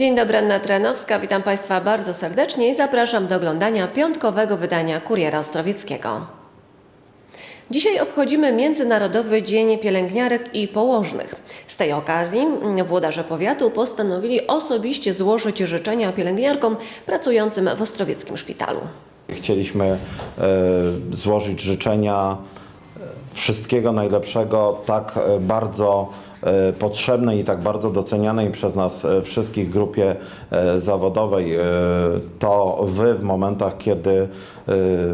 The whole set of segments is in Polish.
Dzień dobry, Anna Trenowska. Witam Państwa bardzo serdecznie i zapraszam do oglądania piątkowego wydania Kuriera Ostrowieckiego. Dzisiaj obchodzimy Międzynarodowy Dzień Pielęgniarek i Położnych. Z tej okazji włodarze powiatu postanowili osobiście złożyć życzenia pielęgniarkom pracującym w Ostrowieckim Szpitalu. Chcieliśmy e, złożyć życzenia wszystkiego najlepszego, tak e, bardzo potrzebnej i tak bardzo docenianej przez nas e, wszystkich grupie e, zawodowej. E, To Wy w momentach, kiedy e,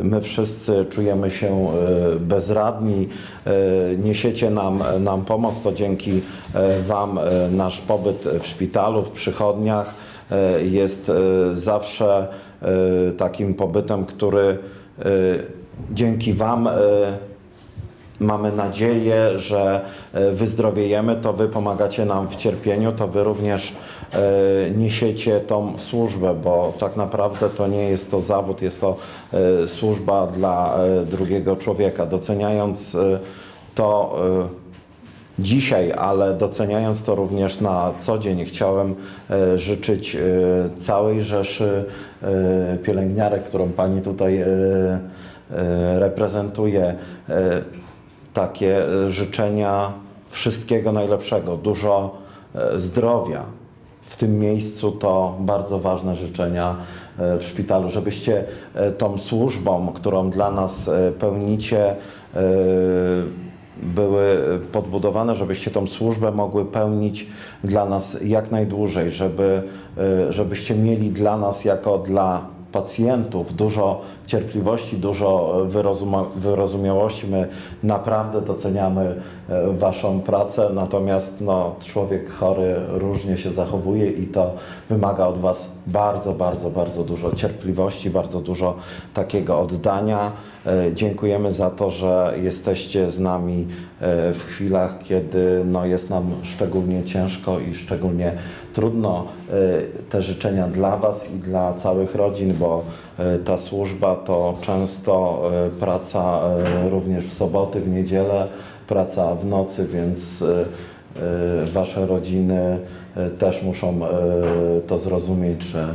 my wszyscy czujemy się e, bezradni, e, niesiecie nam, nam pomoc, to dzięki e, Wam e, nasz pobyt w szpitalu, w przychodniach e, jest e, zawsze e, takim pobytem, który e, dzięki Wam e, mamy nadzieję, że e, wyzdrowiejemy, to Wy pomagacie nam w cierpieniu, to Wy również e, niesiecie tą służbę, bo tak naprawdę to nie jest to zawód, jest to e, służba dla drugiego człowieka. Doceniając to dzisiaj, ale doceniając to również na co dzień, chciałem życzyć całej rzeszy pielęgniarek, którą Pani tutaj reprezentuje, takie e, życzenia wszystkiego najlepszego, dużo e, zdrowia. W tym miejscu to bardzo ważne życzenia e, w szpitalu, żebyście tą służbą, którą dla nas pełnicie, były podbudowane, żebyście tą służbę mogły pełnić dla nas jak najdłużej, żeby, żebyście mieli dla nas jako dla pacjentów dużo cierpliwości, dużo wyrozuma, wyrozumiałości. My naprawdę doceniamy e, Waszą pracę, natomiast no, człowiek chory różnie się zachowuje i to wymaga od Was bardzo, bardzo, bardzo dużo cierpliwości, bardzo dużo takiego oddania. E, Dziękujemy za to, że jesteście z nami e, w chwilach, kiedy no, jest nam szczególnie ciężko i szczególnie trudno. E, Te życzenia dla Was i dla całych rodzin, bo ta służba to często praca również w soboty, w niedzielę, praca w nocy, więc Wasze rodziny też muszą to zrozumieć, że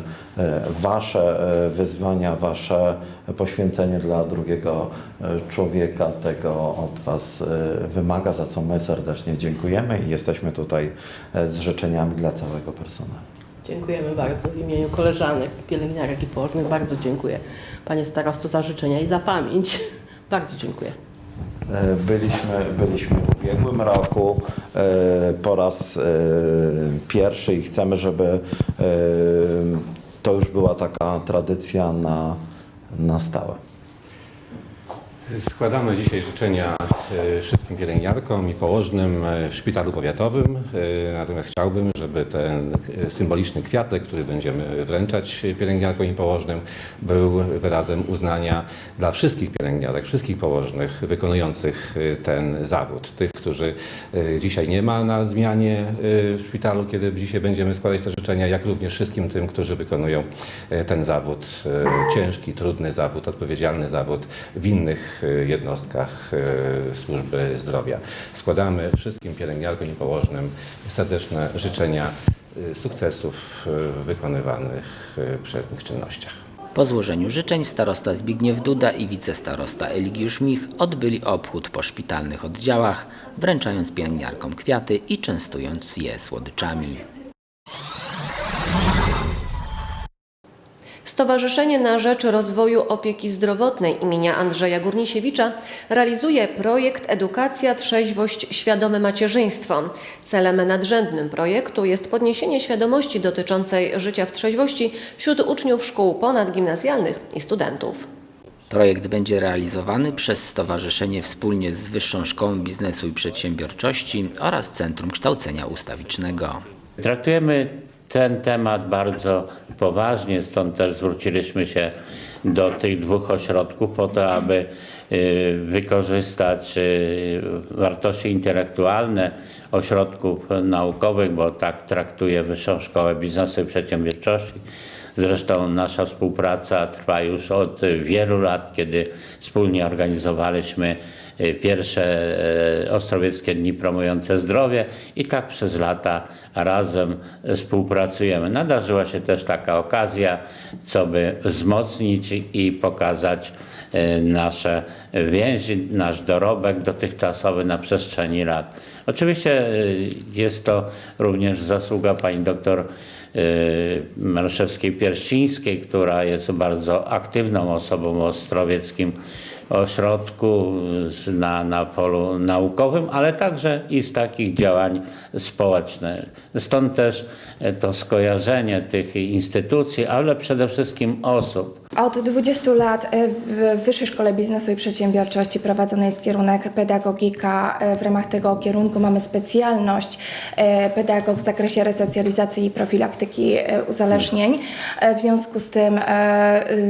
Wasze e, wyzwania, Wasze poświęcenie dla drugiego e, człowieka tego od Was e, wymaga, za co my serdecznie dziękujemy i jesteśmy tutaj e, z życzeniami dla całego personelu. Dziękujemy bardzo w imieniu koleżanek, pielęgniarek i położnych. Bardzo dziękuję Panie Starosto za życzenia i za pamięć. Bardzo dziękuję. E, Byliśmy, byliśmy w ubiegłym roku e, po raz e, pierwszy i chcemy, żeby e, to już była taka tradycja na, na stałe. Składamy dzisiaj życzenia e, wszystkim pielęgniarkom i położnym e, w szpitalu powiatowym. E, Natomiast chciałbym, żeby ten symboliczny kwiatek, który będziemy wręczać pielęgniarkom i położnym, był wyrazem uznania dla wszystkich pielęgniarek, wszystkich położnych wykonujących ten zawód. Tych, którzy dzisiaj nie ma na zmianie w szpitalu, kiedy dzisiaj będziemy składać te życzenia, jak również wszystkim tym, którzy wykonują ten zawód, ciężki, trudny zawód, odpowiedzialny zawód w innych jednostkach e, służby zdrowia. Składamy wszystkim pielęgniarkom i położnym serdeczne życzenia e, sukcesów w wykonywanych przez nich czynnościach. Po złożeniu życzeń starosta Zbigniew Duda i wicestarosta Eligiusz Mich odbyli obchód po szpitalnych oddziałach, wręczając pielęgniarkom kwiaty i częstując je słodyczami. Stowarzyszenie na Rzecz Rozwoju Opieki Zdrowotnej imienia Andrzeja Górnisiewicza realizuje projekt Edukacja, Trzeźwość, Świadome Macierzyństwo. Celem nadrzędnym projektu jest podniesienie świadomości dotyczącej życia w trzeźwości wśród uczniów szkół ponadgimnazjalnych i studentów. Projekt będzie realizowany przez stowarzyszenie wspólnie z Wyższą Szkołą Biznesu i Przedsiębiorczości oraz Centrum Kształcenia Ustawicznego. Traktujemy ten temat bardzo poważnie, stąd też zwróciliśmy się do tych dwóch ośrodków po to, aby y, wykorzystać y, wartości intelektualne ośrodków naukowych, bo tak traktuje Wyższą Szkołę Biznesu i Przedsiębiorczości, Zresztą nasza współpraca trwa już od wielu lat, kiedy wspólnie organizowaliśmy pierwsze e, Ostrowieckie Dni Promujące Zdrowie i tak przez lata razem współpracujemy. Nadarzyła się też taka okazja, co by wzmocnić i pokazać e, nasze więzi, nasz dorobek dotychczasowy na przestrzeni lat. Oczywiście jest to również zasługa pani doktor Marszewskiej-Pierścińskiej, która jest bardzo aktywną osobą Ostrowieckim Ośrodku na, na polu naukowym, ale także i z takich działań społecznych. Stąd też to skojarzenie tych instytucji, ale przede wszystkim osób. Od 20 lat e, w Wyższej Szkole Biznesu i Przedsiębiorczości prowadzony jest kierunek pedagogika. E, W ramach tego kierunku mamy specjalność e, pedagog w zakresie resocjalizacji i profilaktyki uzależnień. W związku z tym y,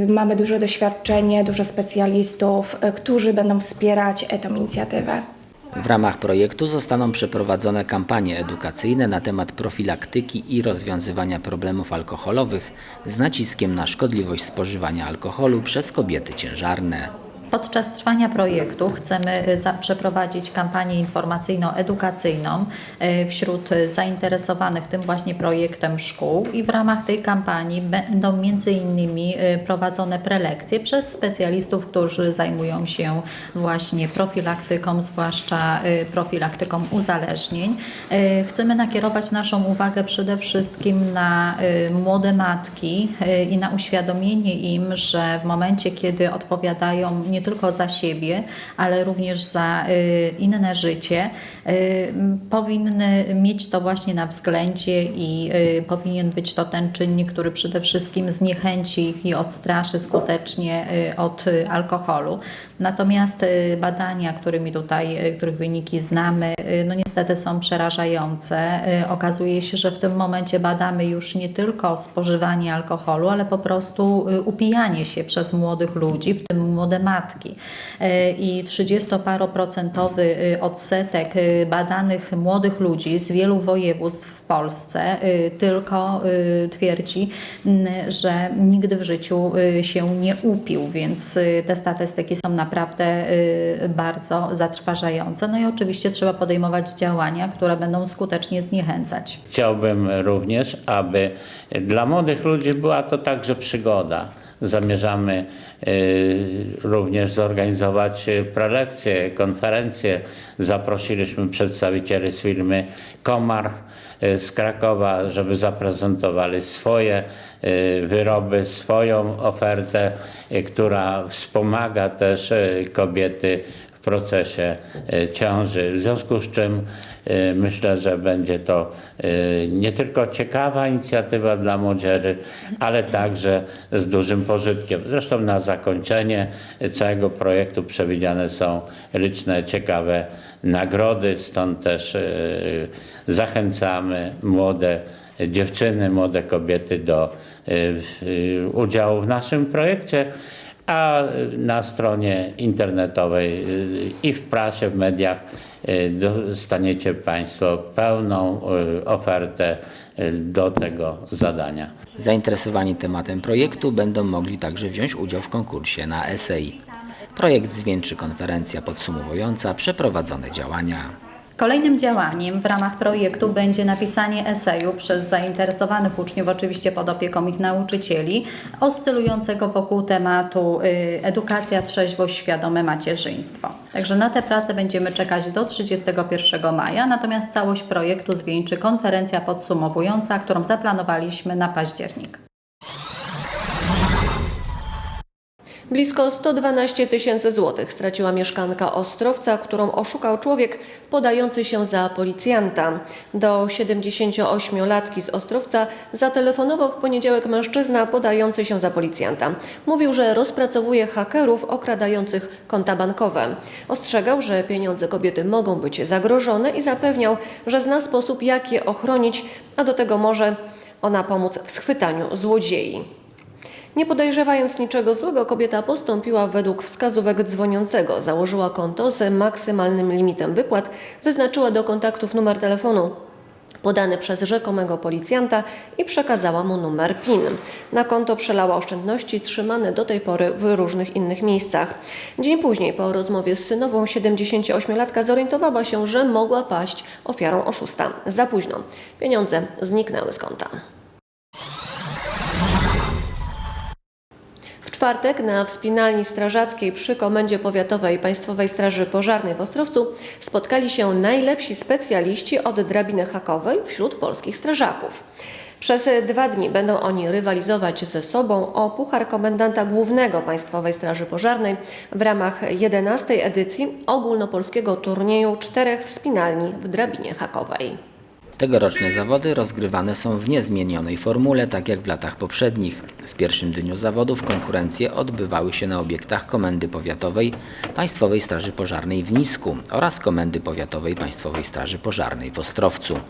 mamy duże doświadczenie, dużo specjalistów, którzy będą wspierać tą inicjatywę. W ramach projektu zostaną przeprowadzone kampanie edukacyjne na temat profilaktyki i rozwiązywania problemów alkoholowych z naciskiem na szkodliwość spożywania alkoholu przez kobiety ciężarne. Podczas trwania projektu chcemy y, przeprowadzić kampanię informacyjno-edukacyjną y, wśród zainteresowanych tym właśnie projektem szkół i w ramach tej kampanii będą między innymi y, prowadzone prelekcje przez specjalistów, którzy zajmują się właśnie profilaktyką, zwłaszcza profilaktyką uzależnień. Chcemy nakierować naszą uwagę przede wszystkim na młode matki i na uświadomienie im, że w momencie, kiedy odpowiadają nie tylko za siebie, ale również za y, inne życie, y, powinny mieć to właśnie na względzie i y, powinien być to ten czynnik, który przede wszystkim zniechęci ich i odstraszy skutecznie od alkoholu. Natomiast badania, którymi tutaj, których wyniki znamy, no niestety są przerażające. Y, Okazuje się, że w tym momencie badamy już nie tylko spożywanie alkoholu, ale po prostu y, upijanie się przez młodych ludzi, w tym młode matki. Y, I 30-paroprocentowy y, odsetek badanych młodych ludzi z wielu województw Polsce y, tylko y, twierdzi, mm, że nigdy w życiu y, się nie upił, więc te statystyki są naprawdę bardzo zatrważające. No i oczywiście trzeba podejmować działania, które będą skutecznie zniechęcać. Chciałbym również, aby dla młodych ludzi była to także przygoda. Zamierzamy również zorganizować prelekcje, konferencje. Zaprosiliśmy przedstawicieli z firmy Komarch y, z Krakowa, żeby zaprezentowali swoje y, wyroby, swoją ofertę, y, która wspomaga też y, kobiety w procesie y, ciąży. W związku z czym y, myślę, że będzie to y, nie tylko ciekawa inicjatywa dla młodzieży, ale także z dużym pożytkiem. Zresztą na zakończenie całego projektu przewidziane są liczne ciekawe nagrody, stąd też y, zachęcamy młode dziewczyny, młode kobiety do y, y, udziału w naszym projekcie a na stronie internetowej i w prasie, w mediach dostaniecie Państwo pełną ofertę do tego zadania. Zainteresowani tematem projektu będą mogli także wziąć udział w konkursie na esej. Projekt zwieńczy konferencja podsumowująca przeprowadzone działania. Kolejnym działaniem w ramach projektu będzie napisanie eseju przez zainteresowanych uczniów, oczywiście pod opieką ich nauczycieli, oscylującego wokół tematu y, edukacja, trzeźwość, świadome macierzyństwo. Także na tę pracę będziemy czekać do 31 maja, natomiast całość projektu zwieńczy konferencja podsumowująca, którą zaplanowaliśmy na październik. Blisko 112 tysięcy złotych straciła mieszkanka Ostrowca, którą oszukał człowiek podający się za policjanta. Do 78-latki z Ostrowca zatelefonował w poniedziałek mężczyzna podający się za policjanta. Mówił, że rozpracowuje hakerów okradających konta bankowe. Ostrzegał, że pieniądze kobiety mogą być zagrożone i zapewniał, że zna sposób, jak je ochronić, a do tego może ona pomóc w schwytaniu złodziei. Nie podejrzewając niczego złego, kobieta postąpiła według wskazówek dzwoniącego. Założyła konto z maksymalnym limitem wypłat, wyznaczyła do kontaktów numer telefonu podany przez rzekomego policjanta i przekazała mu numer PIN. Na konto przelała oszczędności trzymane do tej pory w różnych innych miejscach. Dzień później po rozmowie z synową 78-latka zorientowała się, że mogła paść ofiarą oszusta. Za późno. Pieniądze zniknęły z konta. Czwartek na wspinalni strażackiej przy Komendzie Powiatowej Państwowej Straży Pożarnej w Ostrowcu spotkali się najlepsi specjaliści od drabiny hakowej wśród polskich strażaków. Przez dwa dni będą oni rywalizować ze sobą o Puchar Komendanta Głównego Państwowej Straży Pożarnej w ramach 11 edycji ogólnopolskiego turnieju czterech wspinalni w drabinie hakowej. Tegoroczne zawody rozgrywane są w niezmienionej formule, tak jak w latach poprzednich. W pierwszym dniu zawodów konkurencje odbywały się na obiektach Komendy Powiatowej Państwowej Straży Pożarnej w Nisku oraz Komendy Powiatowej Państwowej Straży Pożarnej w Ostrowcu.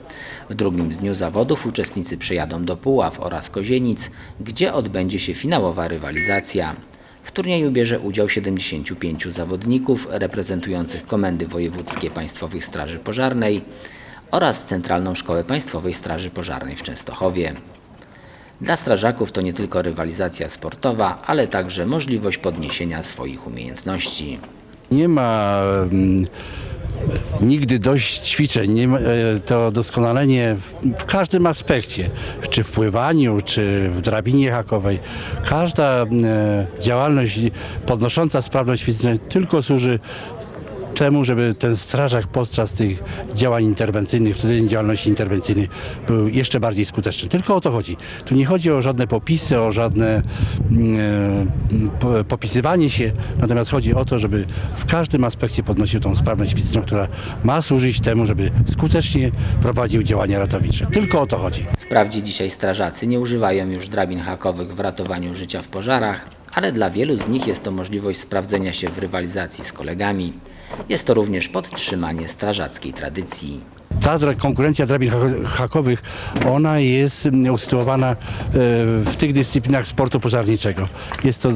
W drugim dniu zawodów uczestnicy przyjadą do Puław oraz Kozienic, gdzie odbędzie się finałowa rywalizacja. W turnieju bierze udział 75 zawodników reprezentujących Komendy Wojewódzkie Państwowych Straży Pożarnej oraz Centralną Szkołę Państwowej Straży Pożarnej w Częstochowie. Dla strażaków to nie tylko rywalizacja sportowa, ale także możliwość podniesienia swoich umiejętności. Nie ma mm, nigdy dość ćwiczeń. E, to doskonalenie w, w każdym aspekcie, czy w pływaniu, czy w drabinie hakowej. Każda mm, e, działalność podnosząca sprawność fizyczną tylko służy temu, żeby ten strażak podczas tych działań interwencyjnych, w codziennej działalności interwencyjnej był jeszcze bardziej skuteczny. Tylko o to chodzi. Tu nie chodzi o żadne popisy, o żadne mm, e, po- popisywanie się, natomiast chodzi o to, żeby w każdym aspekcie podnosił tą sprawność fizyczną, która ma służyć temu, żeby skutecznie prowadził działania ratownicze. Tylko o to chodzi. Wprawdzie dzisiaj strażacy nie używają już drabin hakowych w ratowaniu życia w pożarach, ale dla wielu z nich jest to możliwość sprawdzenia się w rywalizacji z kolegami. Jest to również podtrzymanie strażackiej tradycji. Ta konkurencja drabin ha- hakowych, ona jest mm, usytuowana e, w tych dyscyplinach sportu pożarniczego. Jest to e,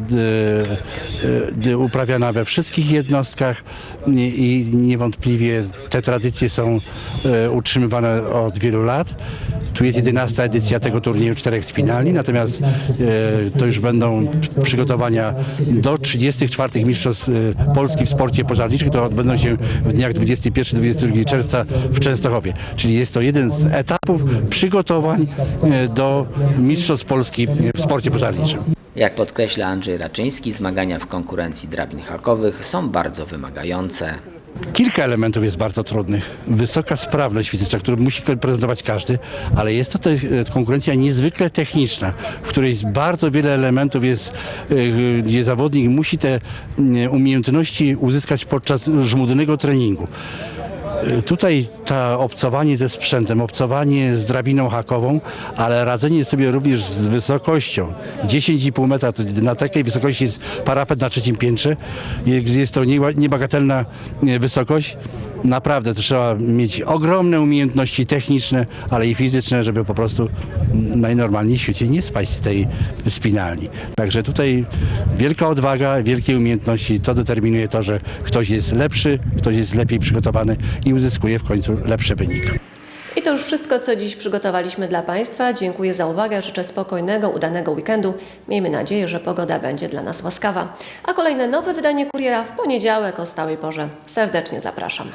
e, uprawiana we wszystkich jednostkach i niewątpliwie te tradycje są utrzymywane od wielu lat. Tu jest 11 edycja tego turnieju czterech spinalni, natomiast to już będą przygotowania do 34 Mistrzostw Polski w sporcie pożarniczym, które odbędą się w dniach 21-22 czerwca w Częstochowie. Czyli jest to jeden z etapów przygotowań e, do Mistrzostw Polski w sporcie pożarniczym. Jak podkreśla Andrzej Raczyński, zmagania w konkurencji drabin hakowych są bardzo wymagające. Kilka elementów jest bardzo trudnych. Wysoka sprawność fizyczna, którą musi prezentować każdy, ale jest to też e, konkurencja niezwykle techniczna, w której jest bardzo wiele elementów jest, e, gdzie zawodnik musi te umiejętności uzyskać podczas żmudnego treningu. E, Tutaj ta obcowanie ze sprzętem, obcowanie z drabiną hakową, ale radzenie sobie również z wysokością. 10,5 metra, to na takiej wysokości jest parapet na trzecim piętrze. Jest, to nie- niebagatelna e, wysokość. Naprawdę trzeba mieć ogromne umiejętności techniczne, ale i fizyczne, żeby po prostu najnormalniej w świecie nie spaść z tej spinalni. Także tutaj wielka odwaga, wielkie umiejętności, to determinuje to, że ktoś jest lepszy, ktoś jest lepiej przygotowany i uzyskuje w końcu lepszy wynik. I to już wszystko, co dziś przygotowaliśmy dla Państwa. Dziękuję za uwagę, życzę spokojnego, udanego weekendu. Miejmy nadzieję, że pogoda będzie dla nas łaskawa. A kolejne nowe wydanie Kuriera w poniedziałek o stałej porze. Serdecznie zapraszam.